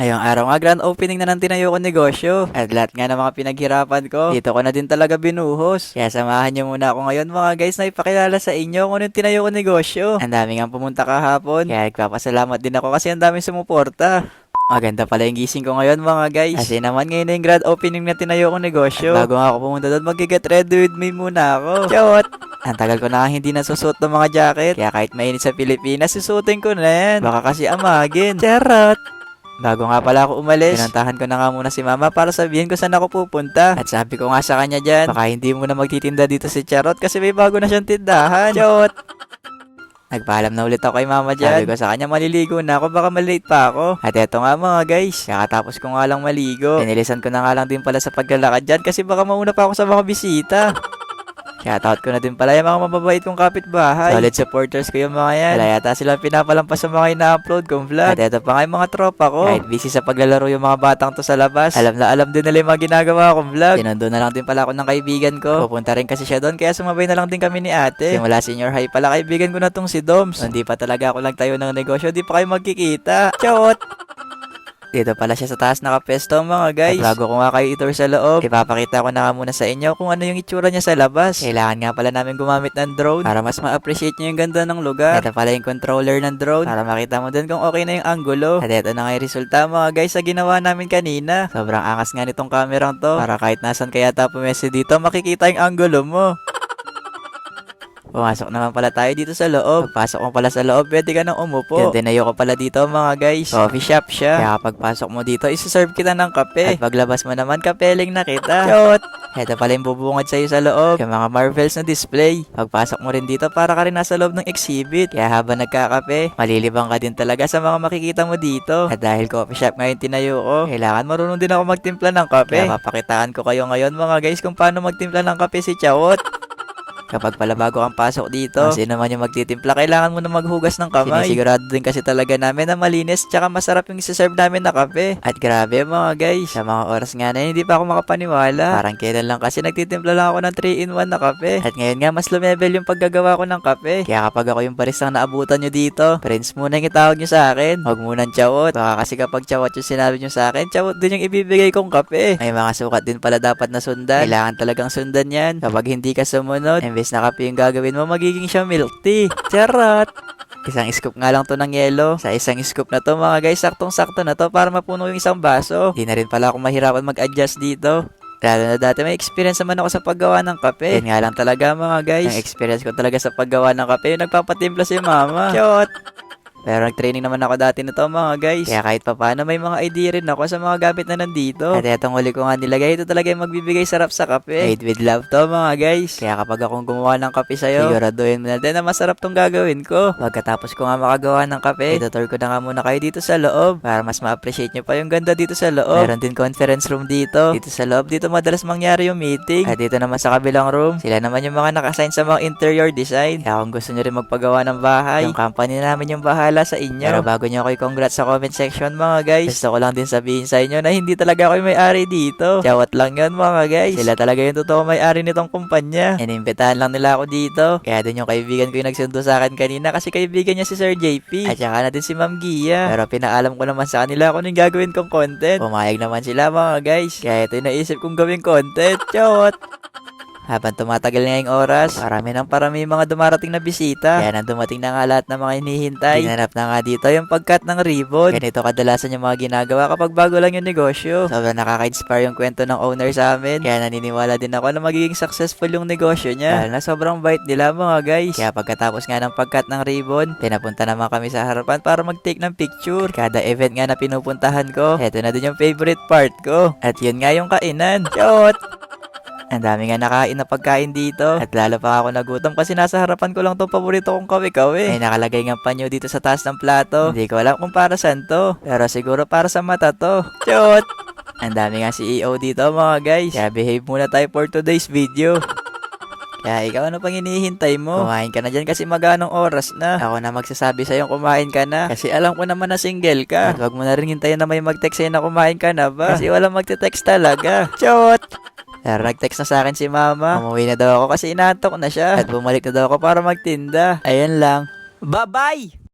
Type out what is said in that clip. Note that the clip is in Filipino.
Ngayong araw nga, grand opening na ng tinayo ko negosyo. At lahat nga ng mga pinaghirapan ko, dito ko na din talaga binuhos. Kaya samahan niyo muna ako ngayon mga guys na ipakilala sa inyo kung ano yung tinayo ko negosyo. Ang dami nga pumunta kahapon, kaya nagpapasalamat din ako kasi ang daming sumuporta. Maganda pala yung gising ko ngayon mga guys. Kasi naman ngayon na yung grand opening na tinayo kong negosyo. At bago nga ako pumunta doon, mag-get ready with me muna ako. Chot! Ang tagal ko na hindi nasusuot ng mga jacket. Kaya kahit mainit sa Pilipinas, susuotin ko na yan. Baka kasi amagin. Charot! Bago nga pala ako umalis, pinantahan ko na nga muna si mama para sabihin ko saan ako pupunta. At sabi ko nga sa kanya dyan, baka hindi mo na magtitinda dito si Charot kasi may bago na siyang tindahan. Chot! Nagpaalam na ulit ako kay mama dyan. Sabi ko sa kanya, maliligo na ako, baka malate pa ako. At eto nga mga guys, kakatapos ko nga lang maligo. Pinilisan ko na nga lang din pala sa paglalakad dyan kasi baka mauna pa ako sa mga bisita. Shoutout ko na din pala yung mga mababait kong kapitbahay. Solid supporters ko yung mga yan. Wala yata sila pinapalampas sa mga ina-upload kong vlog. At eto pa nga yung mga tropa ko. Kahit busy sa paglalaro yung mga batang to sa labas. Alam na alam din nila yung mga ginagawa kong vlog. Sinundo na lang din pala ako ng kaibigan ko. Pupunta rin kasi siya doon kaya sumabay na lang din kami ni ate. Simula senior high pala kaibigan ko na tong si Doms. Hindi pa talaga ako lang tayo ng negosyo. Di pa kayo magkikita. Chot! Dito pala siya sa taas nakapesto mga guys. At bago ko nga kayo itour sa loob, ipapakita ko na nga muna sa inyo kung ano yung itsura niya sa labas. Kailangan nga pala namin gumamit ng drone para mas ma-appreciate nyo yung ganda ng lugar. Ito pala yung controller ng drone para makita mo din kung okay na yung angulo. At ito na nga yung resulta mga guys sa ginawa namin kanina. Sobrang angas nga nitong kamerang to para kahit nasan kaya tapo pumesi dito makikita yung angulo mo. Pumasok naman pala tayo dito sa loob. Pagpasok mo pala sa loob, pwede ka nang umupo. Yan, tinayo ko pala dito mga guys. Coffee shop siya. Kaya kapag pasok mo dito, isi-serve kita ng kape. At paglabas mo naman, kapeling na kita. Chot! Ito pala yung bubungad sa'yo sa loob. Yung mga marvels na display. Pagpasok mo rin dito, para ka rin nasa loob ng exhibit. Kaya habang nagkakape, malilibang ka din talaga sa mga makikita mo dito. At dahil coffee shop ngayon tinayo ko, kailangan marunong din ako magtimpla ng kape. Kaya papakitaan ko kayo ngayon mga guys kung paano magtimpla ng kape si Chawot. Kapag pala bago kang pasok dito, kasi naman yung magtitimpla, kailangan mo na maghugas ng kamay. Sinisigurado din kasi talaga namin na malinis, tsaka masarap yung isi-serve namin na kape. At grabe mga guys, sa mga oras nga na yun, hindi pa ako makapaniwala. Parang kailan lang kasi nagtitimpla lang ako ng 3-in-1 na kape. At ngayon nga, mas lumebel yung paggagawa ko ng kape. Kaya kapag ako yung baristang naabutan nyo dito, friends muna yung itawag nyo sa akin. Huwag munang chawot. Baka kasi kapag chawot yung sinabi nyo sa akin, chawot din yung ibibigay kong kape. May mga sukat din pala dapat na sundan. Kailangan talagang sundan yan. Kapag hindi ka sumunod, imbes na kape yung gagawin mo, magiging siya milk tea. Charot! Isang scoop nga lang to ng yelo. Sa isang scoop na to mga guys, saktong-sakto na to para mapuno yung isang baso. Di na rin pala ako mahirapan mag-adjust dito. Lalo na dati may experience naman ako sa paggawa ng kape. Yan nga lang talaga mga guys. Ang experience ko talaga sa paggawa ng kape, yung nagpapatimpla si mama. Chot! Pero nag-training naman ako dati nito mga guys. Kaya kahit pa paano may mga idea rin ako sa mga gamit na nandito. At etong huli ko nga nilagay, ito talaga yung magbibigay sarap sa kape. Made with love to mga guys. Kaya kapag akong gumawa ng kape sa'yo, siguraduhin mo na din na masarap tong gagawin ko. Pagkatapos ko nga makagawa ng kape, itutur ko na nga muna kayo dito sa loob para mas ma-appreciate nyo pa yung ganda dito sa loob. Meron din conference room dito. Dito sa loob, dito madalas mangyari yung meeting. At dito naman sa kabilang room, sila naman yung mga nakasign sa mga interior design. Kaya kung gusto nyo rin magpagawa ng bahay, yung company namin yung bahala sa inyo. Pero bago nyo ako i-congrats sa comment section mga guys, gusto ko lang din sabihin sa inyo na hindi talaga ako may-ari dito. Jawat lang yun mga guys. Sila talaga yung totoo may-ari nitong kumpanya. Inimbitahan lang nila ako dito. Kaya din yung kaibigan ko yung nagsundo sa akin kanina kasi kaibigan niya si Sir JP. At saka na din si Ma'am Gia. Pero pinaalam ko naman sa kanila kung anong gagawin kong content. Pumayag naman sila mga guys. Kaya ito yung naisip kong gawing content. Jawat! Habang tumatagal nga yung oras, parami ng parami mga dumarating na bisita. Kaya nang dumating na nga lahat ng mga hinihintay. Ginanap na nga dito yung pagkat ng ribbon. Ganito kadalasan yung mga ginagawa kapag bago lang yung negosyo. Sobrang nakaka-inspire yung kwento ng owner sa amin. Kaya naniniwala din ako na magiging successful yung negosyo niya. Dahil na sobrang bait nila mga guys. Kaya pagkatapos nga ng pagkat ng ribbon, pinapunta naman kami sa harapan para mag-take ng picture. Kada event nga na pinupuntahan ko, eto na din yung favorite part ko. At yun nga yung kainan. Shot! Ang dami nga nakain na pagkain dito. At lalo pa ako nagutom kasi nasa harapan ko lang tong paborito kong kawi-kawi. May nakalagay nga panyo dito sa taas ng plato. Hindi ko alam kung para saan to. Pero siguro para sa mata to. Chot! Ang dami nga CEO dito mga guys. Kaya behave muna tayo for today's video. Kaya ikaw ano pang hinihintay mo? Kumain ka na dyan kasi maganong oras na. Ako na magsasabi sa'yo kumain ka na. Kasi alam ko naman na single ka. At wag mo na rin hintayin na may mag-text sa'yo na kumain ka na ba? Kasi walang magte-text talaga. Chot! Nag-text na sa akin si mama. Umuwi na daw ako kasi inaantok na siya. At bumalik na daw ako para magtinda. Ayun lang. Bye-bye!